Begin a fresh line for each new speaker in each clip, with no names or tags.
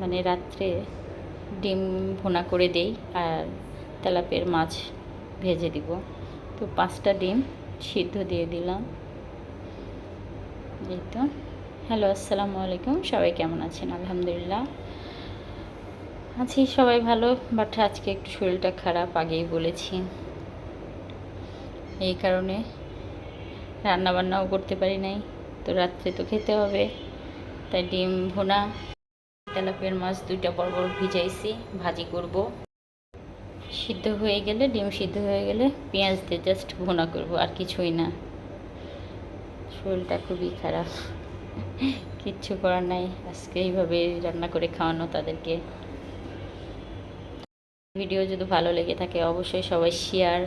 মানে রাত্রে ডিম ভোনা করে দেই আর তেলাপের মাছ ভেজে দিব। তো পাঁচটা ডিম সিদ্ধ দিয়ে দিলাম। এই তো। হ্যালো, আসসালামু আলাইকুম। সবাই কেমন আছেন? আলহামদুলিল্লাহ। আছি, সবাই ভালো বাট আজকে একটু শরীরটা খারাপ, আগেই বলেছি। এই কারণে রান্না বান্নাও করতে পারি নাই। তো রাত্রে তো খেতে হবে, তাই ডিম ভুনা তেলাপিয়ার মাছ দুইটা বড় বড় ভিজাইছি, ভাজি করব। সিদ্ধ হয়ে গেলে, ডিম সিদ্ধ হয়ে গেলে পেঁয়াজ দিয়ে জাস্ট ভুনা করব, আর কিছুই না। শরীরটা খুবই খারাপ। কিচ্ছু করার নাই, আজকে এইভাবে রান্না করে খাওয়ানো তাদেরকে। ভিডিও যদি ভালো লেগে থাকে, অবশ্যই সবাই শেয়ার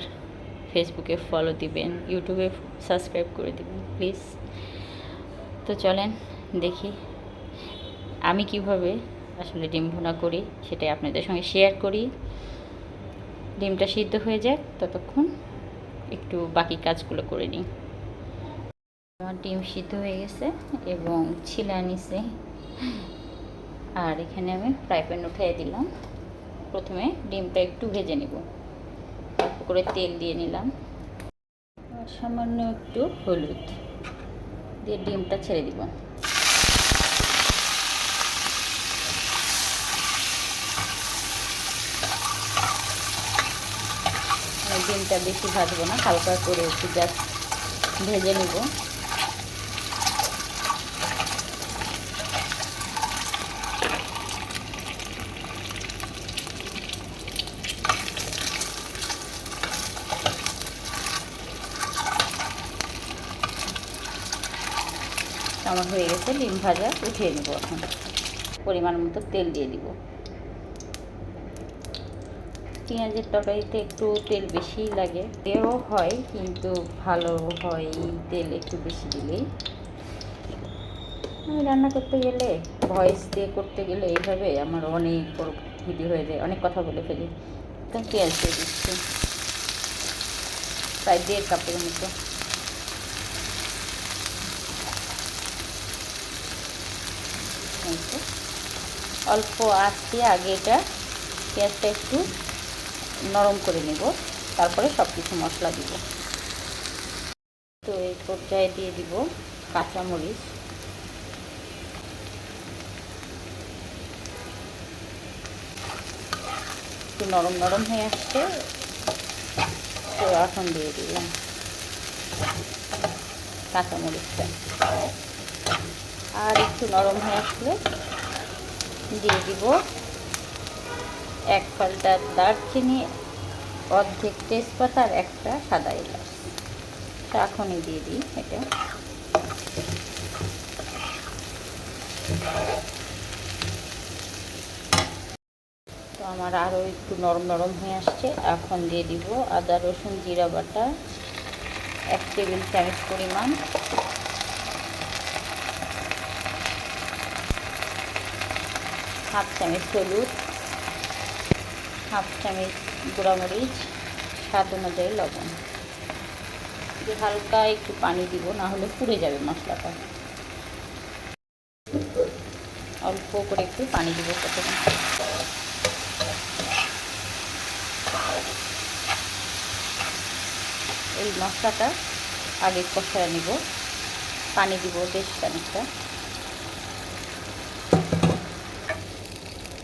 ফেসবুকে ফলো দিবেন ইউটিউবে সাবস্ক্রাইব করে দিবেন প্লিজ তো চলেন, দেখি। আমি কীভাবে আসলে ডিম ভুনা করি সেটাই আপনাদের সঙ্গে শেয়ার করি। ডিমটা সিদ্ধ হয়ে যায় ততক্ষণ একটু বাকি কাজগুলো করে নিই। আমার ডিম সিদ্ধ হয়ে গেছে এবং ছিলা নিছে আর এখানে আমি ফ্রাই প্যান উঠিয়ে দিলাম। প্রথমে ডিমটা একটু ভেজে নিব। অল্প করে তেল দিয়ে নিলাম। সামান্য একটু হলুদ দিয়ে ডিমটা ছেড়ে দিব আমি ডিমটা বেশি ভাজবো না, হালকা করে একটু জাস্ট ভেজে নিব। আমার হয়ে গেছে ডিম ভাজা, উঠিয়ে নেব এখন। পরিমাণ মতো তেল দিয়ে দিব। পেঁয়াজের তরকারিতে একটু তেল বেশি লাগে। তেও হয়, কিন্তু ভালো হয় তেল একটু বেশি দিলেই। আমি রান্না করতে গেলে, ভয়েস দিয়ে করতে গেলে এইভাবে আমার অনেক বড় ভিডিও হয়ে যায়। অনেক কথা বলে ফেলি। তো পেঁয়াজ দিয়ে দিচ্ছি। প্রায় দেড় কাপের মতো। অল্প আঁচে আগে এটা পেঁয়াজটা একটু নরম করে নেব, তারপরে সব কিছু মশলা দিব। তো এই পর্যায়ে দিয়ে দিব কাঁচামরিচ। একটু নরম নরম হয়ে আসছে, তো এখন দিয়ে দিলাম কাঁচামরিচটা। আর একটু নরম হয়ে আসলে দিয়ে দিব এক ফালটা দারচিনি, অর্ধেক তেজপাতা আর একটা সাদা এলাচ। এখনই দিয়ে দিই এটা। তো আমার আরও একটু নরম নরম হয়ে আসছে। এখন দিয়ে দিব আদা, রসুন, জিরা বাটা, এক টেবিল চামচ পরিমাণ। হাফ চামচ হলুদ। হাফ চামচ গুঁড়ামরিচ, স্বাদ অনুযায়ী লবণ। দিয়ে হালকা একটু পানি দিব না হলে পুড়ে যাবে মশলাটা। অল্প করে একটু পানি দিব প্রথমে। এই মশলাটা আগে কষায় নিব। পানি দিব বেশ খানিকটা।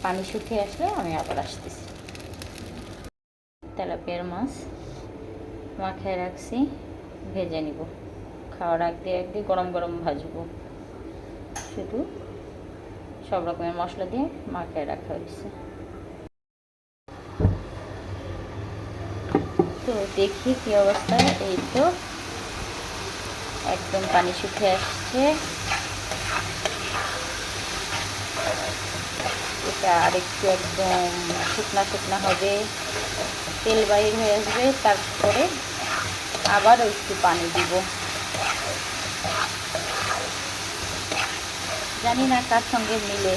পানি শুকিয়ে আসলে আমি আবার আসতেছি। তেলাপিয়ার মাছ মাখায় রাখছি, ভেজে নিব। খাওয়ার আগ দিয়ে এক দিয়ে গরম গরম ভাজবো। শুধু সব রকমের মশলা দিয়ে মাখায় রাখা হয়েছে। তো দেখি কি অবস্থা? এই তো একদম পানি শুকিয়ে আসছে। আরেকটু একদম শুকনা শুকনা হবে। তেল বাইর হয়ে আসবে, তারপরে আবার একটু পানি দিব। জানি না কার সঙ্গে মিলে,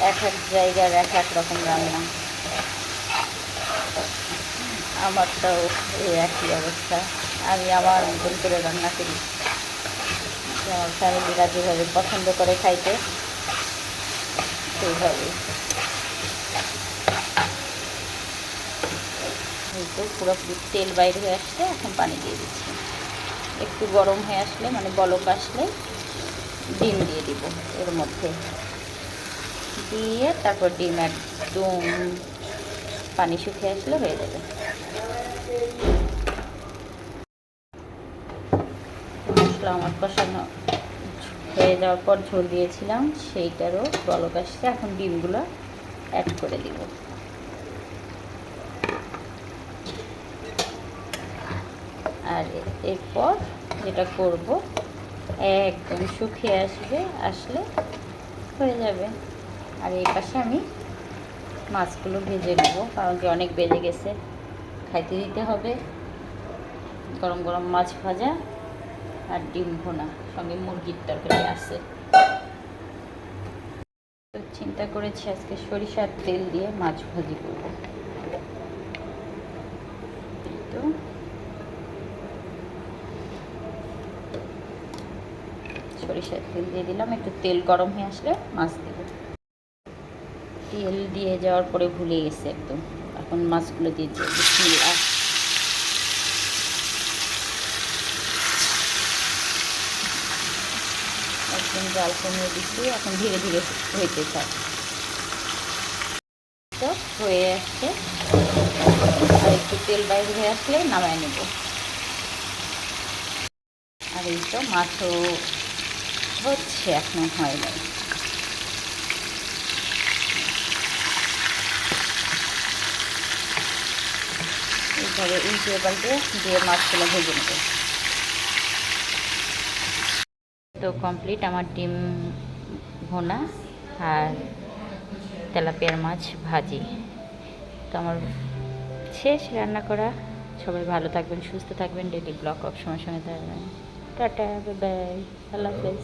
এক এক জায়গার এক এক রকম রান্না। আমারটাও এই একই অবস্থা। আমি আমার মতন করে রান্না করি। আমার ফ্যামিলিরা যেভাবে পছন্দ করে খাইতে। সেইভাবে এই তো পুরোপুরি তেল বাইরে হয়ে আসছে, এখন পানি দিয়ে দিচ্ছি। একটু গরম হয়ে আসলে মানে বলক আসলে, ডিম দিয়ে দিব এর মধ্যে। দিয়ে তারপর ডিম একদম পানি শুকিয়ে আসলে হয়ে যাবে। মশলা আমার কষানো হয়ে যাওয়ার পর ঝোল দিয়েছিলাম, সেইটারও বলক আসছে, এখন ডিমগুলো অ্যাড করে দিব। আর এরপর যেটা করব, একদম শুকিয়ে আসবে, আসলে হয়ে যাবে। আর এই পাশে আমি মাছগুলো ভেজে নেব, কারণ কি অনেক বেজে গেছে, খাইতে দিতে হবে। গরম গরম মাছ ভাজা আর ডিম ভোনা সঙ্গে মুরগির তরকারি আছে। তো চিন্তা করেছি আজকে সরিষার তেল দিয়ে মাছ ভাজি করব। তো। সরিষার তেল দিয়ে দিলাম, একটু তেল গরম হয়ে আসলে মাছ দেব। তেল দিয়ে যাওয়ার পরে ভুলে গেছে একদম। এখন মাছগুলো দিয়ে দিয়ে একদম জাল কমিয়ে দিচ্ছি, এখন ধীরে ধীরে হইতে থাক তো হয়ে আসছে। আর একটু তেল বাইরে হয়ে আসলে নামায় নেব। আর এই তো মাছও হচ্ছে, এখনও হয় নাই। এইভাবে উল্টে পাল্টে দিয়ে মাছগুলো ভেজে নেব। তো কমপ্লিট আমার ডিম ভোনা আর তেলাপিয়ার মাছ ভাজি। তো আমার শেষ রান্না করা। সবাই ভালো থাকবেন, সুস্থ থাকবেন। ডেলি ব্লক অপ সময় সঙ্গে থাকবেন। টাটা বাই বাই আল্লাহ হাফেজ।